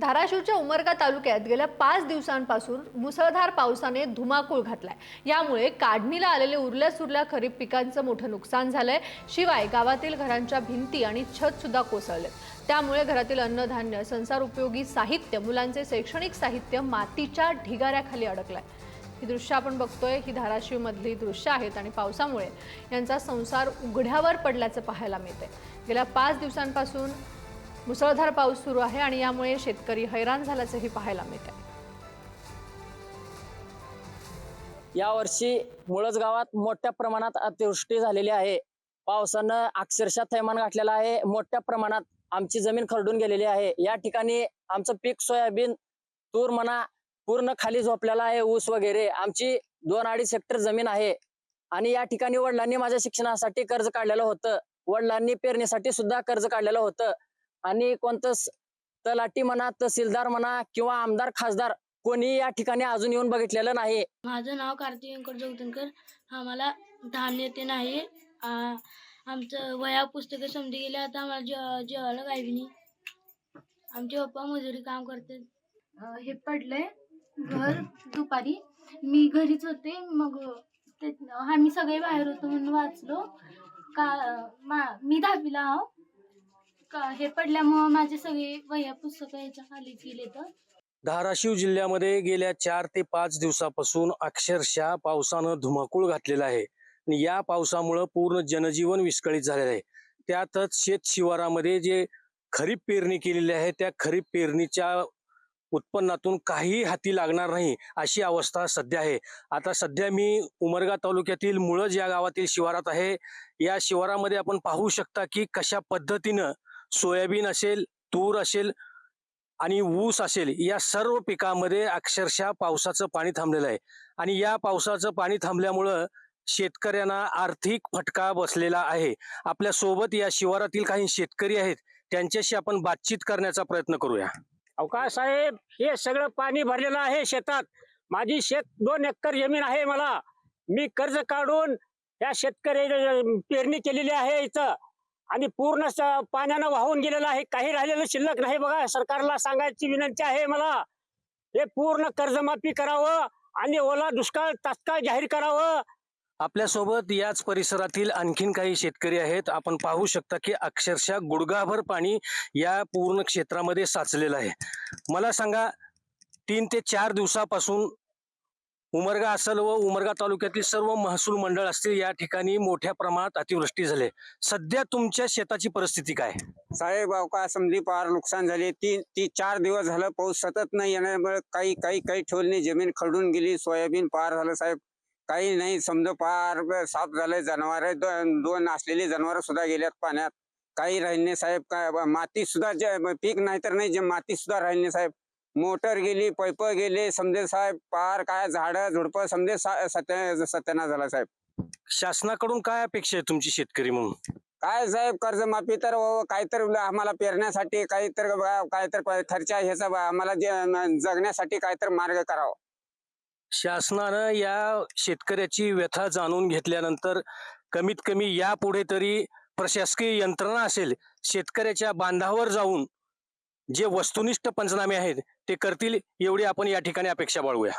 धाराशिवच्या उमरगा तालुक्यात गेल्या पाच दिवसांपासून मुसळधार पावसाने धुमाकूळ घातलाय. यामुळे काढणीला आलेले उरल्या सुरल्या खरीप पिकांचं मोठं नुकसान झालंय. शिवाय गावातील घरांच्या भिंती आणि छत सुद्धा कोसळले त्यामुळे घरातील अन्नधान्य संसार उपयोगी साहित्य मुलांचे शैक्षणिक साहित्य मातीच्या ढिगाऱ्याखाली अडकलाय. ही दृश्य आपण बघतोय. ही धाराशिव मधली दृश्य आहेत आणि पावसामुळे यांचा संसार उघड्यावर पडल्याचं पाहायला मिळतंय. गेल्या पाच दिवसांपासून मुसळधार पाऊस सुरू आहे आणि यामुळे शेतकरी हैराण झाल्याचंही पाहायला मिळत आहे यावर्षी मुळज गावात मोठ्या प्रमाणात अतिवृष्टी झालेली आहे. पावसानं अक्षरशः थैमान गाठलेला आहे. मोठ्या प्रमाणात आमची जमीन खरडून गेलेली आहे. या ठिकाणी आमचं पीक सोयाबीन तूर म्हणा पूर्ण खाली झोपलेला आहे. ऊस वगैरे आमची दोन अडीच हेक्टर जमीन आहे. आणि या ठिकाणी वडिलांनी माझ्या शिक्षणासाठी कर्ज काढलेलं होतं. वडिलांनी पेरणीसाठी सुद्धा कर्ज काढलेलं होतं. आणि कोणतं तलाठी म्हणा तहसीलदार म्हणा किंवा आमदार खासदार कोणी या ठिकाणी अजून येऊन बघितलेलं नाही. माझं नाव कार्तिक व्यंकट जगदनकर आम्हाला धान्य ते नाही. आ, आमचं वया पुस्तकं समजे गेले आता आम्हाला जेव जेवायला नाही. आमचे पप्पा मजुरी काम करतात. अ, हे पडलंय घर दुपारी. मी घरीच होते मग ते आम्ही सगळे बाहेर होतो म्हणून वाचलो. का मा- मी दहावीला आहो. का हे पडल्यामुळं माझे सगळे वह्या पुस्तकं याच्या खाली गेले तर? धाराशिव जिल्ह्यामध्ये गेल्या चार ते पाच दिवसापासून अक्षरशः पावसानं धुमाकूळ घातलेला आहे. आणि या पावसामुळं पूर्ण जनजीवन विस्कळीत झालेलं आहे. त्यातच शेत शिवारामध्ये जे खरीप पेरणी केलेली आहे त्या खरीप पेरणीच्या उत्पन्नातून काही हाती लागणार नाही अशी अवस्था सध्या आहे. आता सध्या मी उमरगा तालुक्यातील मुळज या गावातील शिवारात आहे. या शिवारामध्ये आपण पाहू शकता की कशा पद्धतीनं सोयाबीन असेल तूर असेल आणि ऊस असेल या सर्व पिकामध्ये अक्षरशः पावसाचं पाणी थांबलेलं आहे. आणि या पावसाचं पाणी थांबल्यामुळं शेतकऱ्यांना आर्थिक फटका बसलेला आहे. आपल्यासोबत या शिवारातील काही शेतकरी आहेत त्यांच्याशी आपण बातचीत करण्याचा प्रयत्न करूया. अवकाश साहेब हे सगळं पाणी भरलेलं आहे शेतात. माझी शेत दोन एकर जमीन आहे मला. मी कर्ज काढून या शेतकरी पेरणी केलेली आहे इथं. आणि पूर्ण पाण्यानं वाहून गेलेलं आहे. काही राहिलेलं शिल्लक नाही बघा. सरकारला सांगायची विनंती आहे मला. हे पूर्ण कर्जमाफी करावं आणि ओला दुष्काळ तात्काळ जाहीर करावं. आपल्यासोबत याच परिसरातील आणखीन काही शेतकरी आहेत. आपण पाहू शकता की अक्षरशः गुडघाभर पाणी या पूर्ण क्षेत्रामध्ये साचलेलं आहे. मला सांगा तीन ते चार दिवसापासून उमरगा असल व उमरगा तालुक्यातील सर्व महसूल मंडळ असतील या ठिकाणी मोठ्या प्रमाणात अतिवृष्टी झाली. सध्या तुमच्या शेताची परिस्थिती काय? साहेब अवकाश समजी पार नुकसान झाले. ती ती चार दिवस झालं पाऊस सतत नाही येण्यामुळे काही काही काही ठेवली जमीन खडून गेली. सोयाबीन पार झालं साहेब. काही नाही समजा पार साफ झालंय जनावर दोन दोन असलेली जनावर सुद्धा गेल्यात पाण्यात. काही राहिले साहेब. काय माती सुद्धा जे पीक नाही तर नाही जे माती सुद्धा राहिले साहेब. मोटर गेली पैप गेले समजे साहेब पार काय झाडं झुडपं समजे सा- सत्य सत्यानाश झाला साहेब. शासनाकडून काय अपेक्षा आहे तुमची शेतकरी म्हणून? काय साहेब कर्जमाफी तर काहीतरी आम्हाला पेरण्यासाठी काहीतरी काहीतरी खर्च ह्याचा आम्हाला जे जगण्यासाठी काहीतरी मार्ग करावा. शासनानं या शेतकऱ्याची व्यथा जाणून घेतल्यानंतर कमीत कमी यापुढे तरी प्रशासकीय यंत्रणा असेल शेतकऱ्याच्या बांधावर जाऊन जे वस्तुनिष्ठ पंचनामे आहेत ते करतील एवढी आपण या ठिकाणी अपेक्षा बाळगूया.